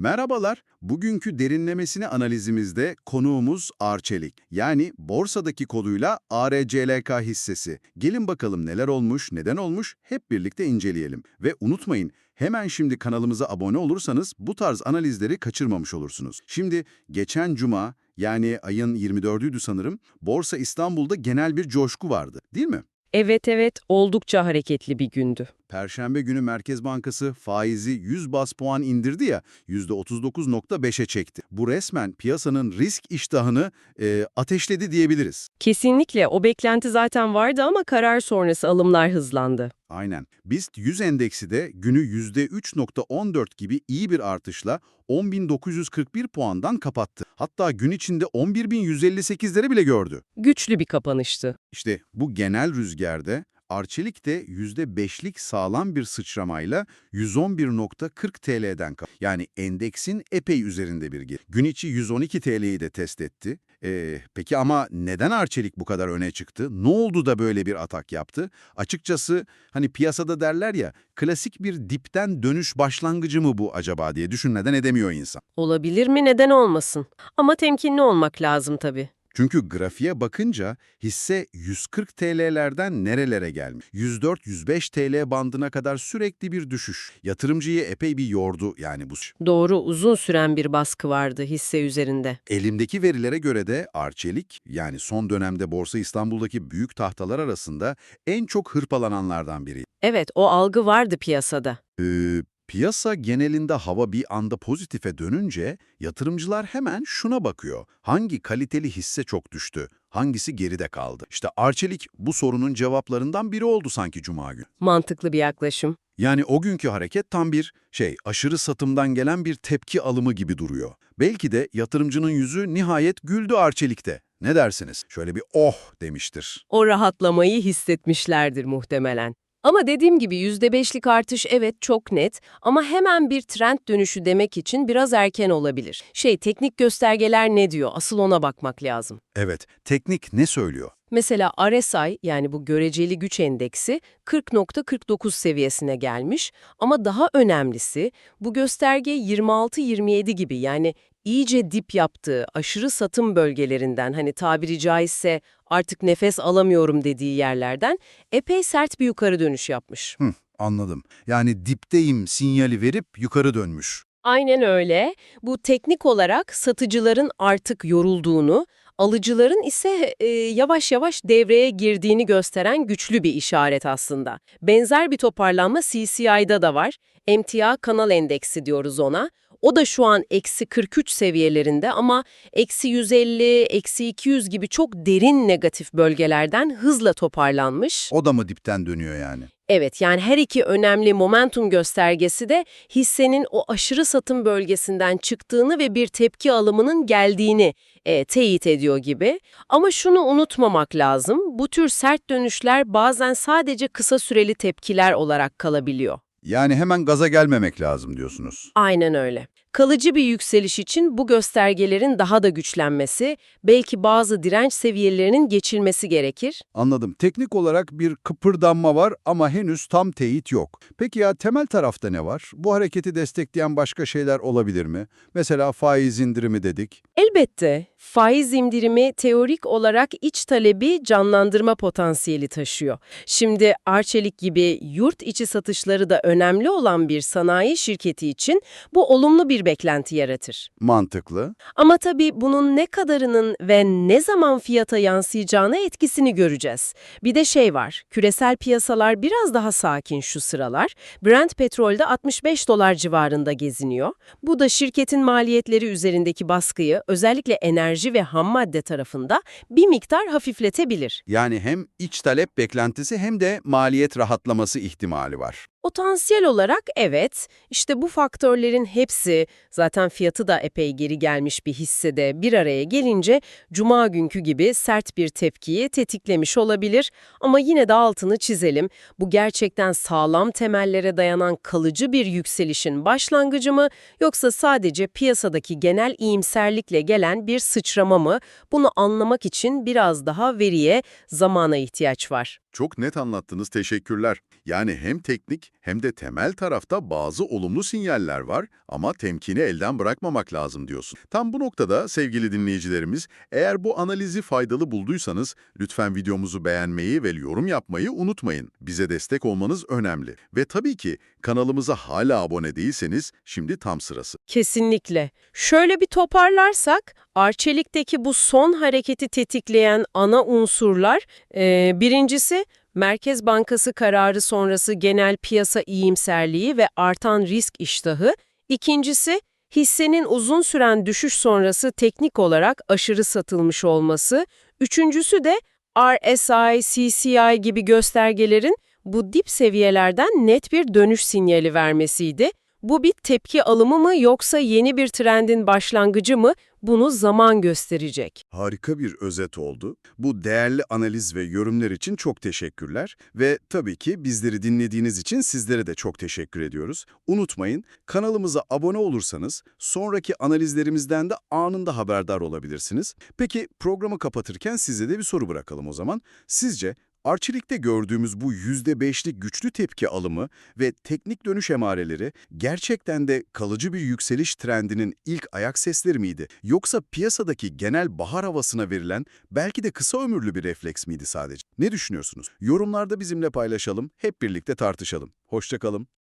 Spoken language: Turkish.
Merhabalar, bugünkü derinlemesine analizimizde konuğumuz Arçelik, yani borsadaki koduyla ARCLK hissesi. Gelin bakalım neler olmuş, neden olmuş hep birlikte inceleyelim. Ve unutmayın, hemen şimdi kanalımıza abone olursanız bu tarz analizleri kaçırmamış olursunuz. Şimdi geçen cuma, yani ayın 24'üydü sanırım, Borsa İstanbul'da genel bir coşku vardı, değil mi? Evet evet oldukça hareketli bir gündü. Perşembe günü Merkez Bankası faizi 100 bas puan indirdi ya, %39.5'e çekti. Bu resmen piyasanın risk iştahını e, ateşledi diyebiliriz. Kesinlikle o beklenti zaten vardı ama karar sonrası alımlar hızlandı. Aynen. BIST 100 endeksi de günü %3.14 gibi iyi bir artışla 10.941 puandan kapattı. Hatta gün içinde 11.158'leri bile gördü. Güçlü bir kapanıştı. İşte bu genel rüzgarda Arçelik de %5'lik sağlam bir sıçramayla 111.40 TL'den kap. Yani endeksin epey üzerinde bir gir. Gün içi 112 TL'yi de test etti. Ee, peki ama neden Arçelik bu kadar öne çıktı? Ne oldu da böyle bir atak yaptı? Açıkçası hani piyasada derler ya klasik bir dipten dönüş başlangıcı mı bu acaba diye düşünmeden edemiyor insan. Olabilir mi neden olmasın? Ama temkinli olmak lazım tabii. Çünkü grafiğe bakınca hisse 140 TL'lerden nerelere gelmiş? 104-105 TL bandına kadar sürekli bir düşüş. Yatırımcıyı epey bir yordu yani bu. Doğru uzun süren bir baskı vardı hisse üzerinde. Elimdeki verilere göre de Arçelik yani son dönemde Borsa İstanbul'daki büyük tahtalar arasında en çok hırpalananlardan biri. Evet o algı vardı piyasada. Ee, piyasa genelinde hava bir anda pozitife dönünce yatırımcılar hemen şuna bakıyor. Hangi kaliteli hisse çok düştü? Hangisi geride kaldı? İşte Arçelik bu sorunun cevaplarından biri oldu sanki Cuma günü. Mantıklı bir yaklaşım. Yani o günkü hareket tam bir şey, aşırı satımdan gelen bir tepki alımı gibi duruyor. Belki de yatırımcının yüzü nihayet güldü Arçelik'te. Ne dersiniz? Şöyle bir oh demiştir. O rahatlamayı hissetmişlerdir muhtemelen. Ama dediğim gibi %5'lik artış evet çok net ama hemen bir trend dönüşü demek için biraz erken olabilir. Şey teknik göstergeler ne diyor asıl ona bakmak lazım. Evet, teknik ne söylüyor? Mesela RSI yani bu göreceli güç endeksi 40.49 seviyesine gelmiş ama daha önemlisi bu gösterge 26-27 gibi yani iyice dip yaptığı aşırı satım bölgelerinden hani tabiri caizse artık nefes alamıyorum dediği yerlerden epey sert bir yukarı dönüş yapmış. Hı, anladım. Yani dipteyim sinyali verip yukarı dönmüş. Aynen öyle. Bu teknik olarak satıcıların artık yorulduğunu, alıcıların ise e, yavaş yavaş devreye girdiğini gösteren güçlü bir işaret aslında. Benzer bir toparlanma CCI'da da var. MTA kanal endeksi diyoruz ona. O da şu an eksi 43 seviyelerinde ama eksi 150, eksi 200 gibi çok derin negatif bölgelerden hızla toparlanmış. O da mı dipten dönüyor yani? Evet yani her iki önemli momentum göstergesi de hissenin o aşırı satım bölgesinden çıktığını ve bir tepki alımının geldiğini e, teyit ediyor gibi. Ama şunu unutmamak lazım, bu tür sert dönüşler bazen sadece kısa süreli tepkiler olarak kalabiliyor. Yani hemen gaza gelmemek lazım diyorsunuz. Aynen öyle. Kalıcı bir yükseliş için bu göstergelerin daha da güçlenmesi, belki bazı direnç seviyelerinin geçilmesi gerekir. Anladım. Teknik olarak bir kıpırdanma var ama henüz tam teyit yok. Peki ya temel tarafta ne var? Bu hareketi destekleyen başka şeyler olabilir mi? Mesela faiz indirimi dedik. Elbette faiz indirimi teorik olarak iç talebi canlandırma potansiyeli taşıyor. Şimdi Arçelik gibi yurt içi satışları da önemli olan bir sanayi şirketi için bu olumlu bir beklenti yaratır. Mantıklı. Ama tabii bunun ne kadarının ve ne zaman fiyata yansıyacağına etkisini göreceğiz. Bir de şey var, küresel piyasalar biraz daha sakin şu sıralar. Brent petrolde 65 dolar civarında geziniyor. Bu da şirketin maliyetleri üzerindeki baskıyı özellikle enerji ve ham madde tarafında bir miktar hafifletebilir. Yani hem iç talep beklentisi hem de maliyet rahatlaması ihtimali var. Potansiyel olarak evet, işte bu faktörlerin hepsi zaten fiyatı da epey geri gelmiş bir hissede bir araya gelince cuma günkü gibi sert bir tepkiyi tetiklemiş olabilir. Ama yine de altını çizelim, bu gerçekten sağlam temellere dayanan kalıcı bir yükselişin başlangıcı mı yoksa sadece piyasadaki genel iyimserlikle gelen bir sıçrama mı? Bunu anlamak için biraz daha veriye, zamana ihtiyaç var. Çok net anlattınız, teşekkürler. Yani hem teknik hem de temel tarafta bazı olumlu sinyaller var ama temkini elden bırakmamak lazım diyorsun. Tam bu noktada sevgili dinleyicilerimiz, eğer bu analizi faydalı bulduysanız lütfen videomuzu beğenmeyi ve yorum yapmayı unutmayın. Bize destek olmanız önemli. Ve tabii ki kanalımıza hala abone değilseniz şimdi tam sırası. Kesinlikle. Şöyle bir toparlarsak, Arçelik'teki bu son hareketi tetikleyen ana unsurlar, e, birincisi Merkez Bankası kararı sonrası genel piyasa iyimserliği ve artan risk iştahı, ikincisi hissenin uzun süren düşüş sonrası teknik olarak aşırı satılmış olması, üçüncüsü de RSI, CCI gibi göstergelerin bu dip seviyelerden net bir dönüş sinyali vermesiydi. Bu bir tepki alımı mı yoksa yeni bir trendin başlangıcı mı? Bunu zaman gösterecek. Harika bir özet oldu. Bu değerli analiz ve yorumlar için çok teşekkürler ve tabii ki bizleri dinlediğiniz için sizlere de çok teşekkür ediyoruz. Unutmayın, kanalımıza abone olursanız sonraki analizlerimizden de anında haberdar olabilirsiniz. Peki programı kapatırken size de bir soru bırakalım o zaman. Sizce Arçelik'te gördüğümüz bu %5'lik güçlü tepki alımı ve teknik dönüş emareleri gerçekten de kalıcı bir yükseliş trendinin ilk ayak sesleri miydi? Yoksa piyasadaki genel bahar havasına verilen belki de kısa ömürlü bir refleks miydi sadece? Ne düşünüyorsunuz? Yorumlarda bizimle paylaşalım, hep birlikte tartışalım. Hoşçakalın.